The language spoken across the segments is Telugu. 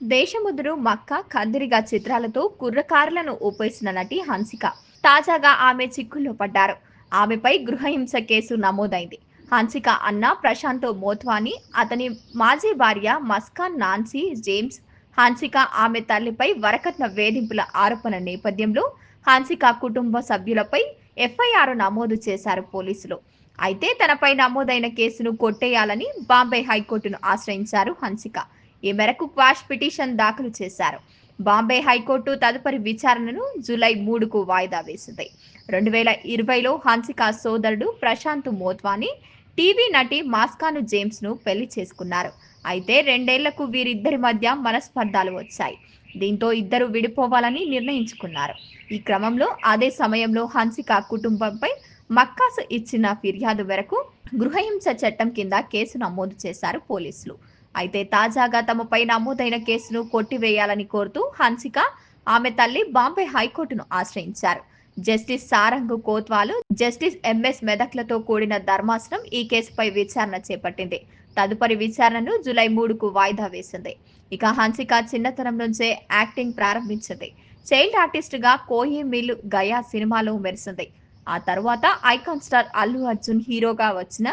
దేశముద్రు మక్క కందిరిగా చిత్రాలతో కుర్రకారులను ఊపేసిన నటి హన్సిక. తాజాగా ఆమె చిక్కుల్లో పడ్డారు. ఆమెపై గృహహింస కేసు నమోదైంది. హన్సిక అన్న ప్రశాంత్ మోత్వాని అతని మాజీ భార్య మస్కాన్ నాన్సీ జేమ్స్ హన్సిక ఆమె తల్లిపై వరకట్న వేధింపుల ఆరోపణ నేపథ్యంలో హన్సిక కుటుంబ సభ్యులపై ఎఫ్ఐఆర్ నమోదు చేశారు పోలీసులు. అయితే తనపై నమోదైన కేసును కొట్టేయాలని బాంబే హైకోర్టును ఆశ్రయించారు హన్సిక. ఈ మేరకు క్వాష్ పిటిషన్ దాఖలు చేశారు. బాంబే హైకోర్టు తదుపరి విచారణను జూలై మూడుకు వాయిదా వేసింది. రెండు వేల ఇరవైలో హన్సికా సోదరుడు ప్రశాంత్ మోత్వాని టీవీ నటి మాస్కాను జేమ్స్ను పెళ్ళి చేసుకున్నారు. అయితే రెండేళ్ళకు వీరిద్దరి మధ్య మనస్పర్ధాలు వచ్చాయి. దీంతో ఇద్దరు విడిపోవాలని నిర్ణయించుకున్నారు. ఈ క్రమంలో అదే సమయంలో హన్సిక కుటుంబంపై మక్కాసు ఇచ్చిన ఫిర్యాదు మేరకు గృహహింస చట్టం కింద కేసు నమోదు చేశారు పోలీసులు. అయితే తాజాగా తమపై నమోదైన కేసును కొట్టివేయాలని కోరుతూ హన్సిక ఆమె తల్లి బాంబే హైకోర్టును ఆశ్రయించారు. Justice Sarang Kotwal justice M మెదక్లతో కూడిన ధర్మాసనం ఈ కేసుపై విచారణ చేపట్టింది. తదుపరి విచారణను జూలై మూడుకు వాయిదా వేసింది. ఇక హన్సిక చిన్నతనం నుంచే యాక్టింగ్ ప్రారంభించింది. చైల్డ్ ఆర్టిస్ట్గా కోయి మిల్ గయా సినిమాలో మెరిసింది. ఆ తర్వాత ఐకాన్ స్టార్ అల్లు అర్జున్ హీరోగా వచ్చిన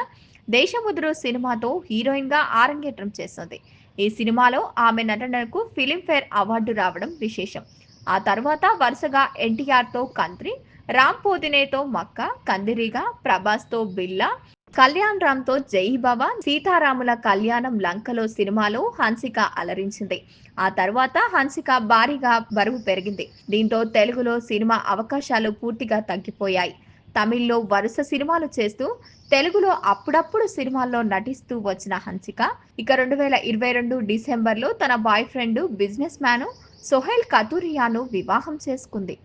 దేశముద్రు సినిమాతో హీరోయిన్గా ఆరంగేట్రం చేస్తుంది ఈ సినిమాలో ఆమె నటనకు ఫిలింఫేర్ అవార్డు రావడం విశేషం. ఆ తర్వాత వరుసగా ఎన్టీఆర్తో కంత్రి రామ్ పోతినేతో మక్క కందిరిగా ప్రభాస్తో బిల్లా కళ్యాణ్ రామ్తో జై బాబా సీతారాముల కళ్యాణం లంకలో సినిమాలో హన్సిక అలరించింది. ఆ తర్వాత హన్సిక భారీగా బరువు పెరిగింది. దీంతో తెలుగులో సినిమా అవకాశాలు పూర్తిగా తగ్గిపోయాయి. తమిళ్ళో వరుస సినిమాలు చేస్తూ తెలుగులో అప్పుడప్పుడు సినిమాల్లో నటిస్తూ వచ్చిన హన్సిక ఇక రెండు వేల ఇరవై రెండు డిసెంబర్లో తన boyfriend businessman Sohail కతూరియాను వివాహం చేసుకుంది.